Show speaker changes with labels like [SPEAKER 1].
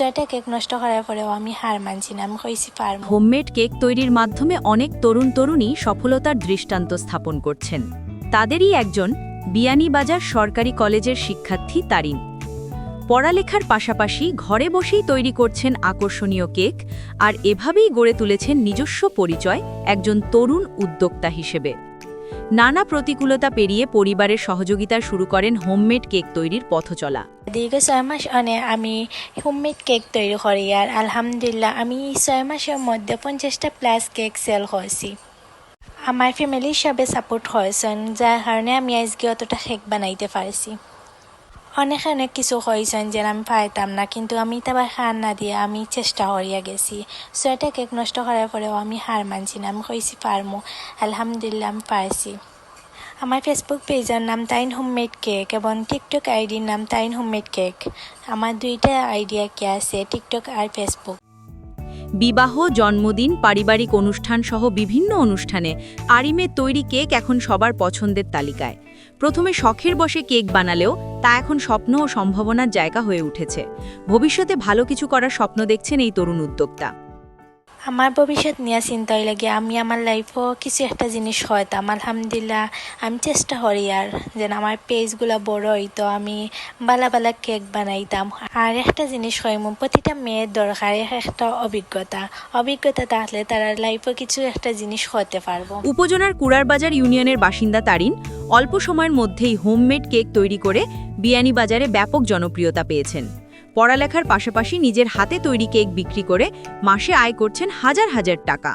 [SPEAKER 1] ছয়টা কেক নষ্ট করার পরেও আমি হার মানছি না, আমি কইছি পারব।
[SPEAKER 2] হোমমেড কেক তৈরির মাধ্যমে অনেক তরুণ তরুণী সফলতার দৃষ্টান্ত স্থাপন করছেন। তাদেরই একজন বিয়ানীবাজার সরকারি কলেজের শিক্ষার্থী তারিন। পড়ালেখার পাশাপাশি ঘরে বসেই তৈরি করছেন আকর্ষণীয় কেক আর এভাবেই গড়ে তুলেছেন নিজস্ব পরিচয় একজন তরুণ উদ্যোক্তা হিসেবে। নানা প্রতিকূলতা পেরিয়ে পরিবারের সহযোগিতা শুরু করেন হোমমেড কেক তৈরির পথ চলা
[SPEAKER 1] দীর্ঘ ছয় মাস অনে আমি হোমমেড কেক তৈরি করি আর আলহামদুলিল্লাহ আমি ছয় মাসের মধ্যে পঞ্চাশটা প্লাস কেক সেল হয়েছি আমার ফ্যামিলির সবে সাপোর্ট হয়েছেন যার কারণে আমি আজকে অতটা কেক বানাইতে পারছি। অনেক অনেক কিছু হয়েছেন যে আমি পাইতাম না, কিন্তু আমি তাবার হার না দিয়ে আমি চেষ্টা করিয়া গেছি। ছয়টা কেক নষ্ট করার পরেও আমি হার মানছি না, আমি কইছি পারমু। আলহামদুলিল্লাহ, আমি পারছি আমার ফেসবুক পেজের নাম তাইন হোমমেড কেক এবং টিকটক আইডির নাম তাইন হোমমেড কেক। আমার দুইটা আইডিয়া কে আছে টিকটক আর ফেসবুক
[SPEAKER 2] বিবাহ, জন্মদিন, পারিবারিক অনুষ্ঠান সহ বিভিন্ন অনুষ্ঠানে আরিমের তৈরি কেক এখন সবার পছন্দের তালিকায়। প্রথমে শখের বসে কেক বানালেও তা এখন স্বপ্ন ও সম্ভাবনার জায়গা হয়ে উঠেছে। ভবিষ্যতে ভালো কিছু করার স্বপ্ন দেখছেন এই তরুণ উদ্যোক্তা।
[SPEAKER 1] আমার ভবিষ্যৎ নিয়ে চিন্তাই লাগে। আমি আমার লাইফও কিছু একটা জিনিস হয়তাম আলহামদুলিল্লাহ আমি চেষ্টা করি আর। যেন আমার পেজগুলো বড় হইতো আমি বালা বালা কেক বানাইতাম। আর একটা জিনিস হইম প্রতিটা মেয়ের দরকার একটা অভিজ্ঞতা। অভিজ্ঞতা থাকলে তারা লাইফও কিছু একটা জিনিস হতে পারব।
[SPEAKER 2] উপজেলার কুড়ারবাজার ইউনিয়নের বাসিন্দা তারিন অল্প সময়ের মধ্যেই হোমমেড কেক তৈরি করে বিয়ানীবাজারে ব্যাপক জনপ্রিয়তা পেয়েছেন। পড়ালেখার পাশাপাশি নিজের হাতে তৈরি কেক বিক্রি করে মাসে আয় করছেন হাজার হাজার টাকা।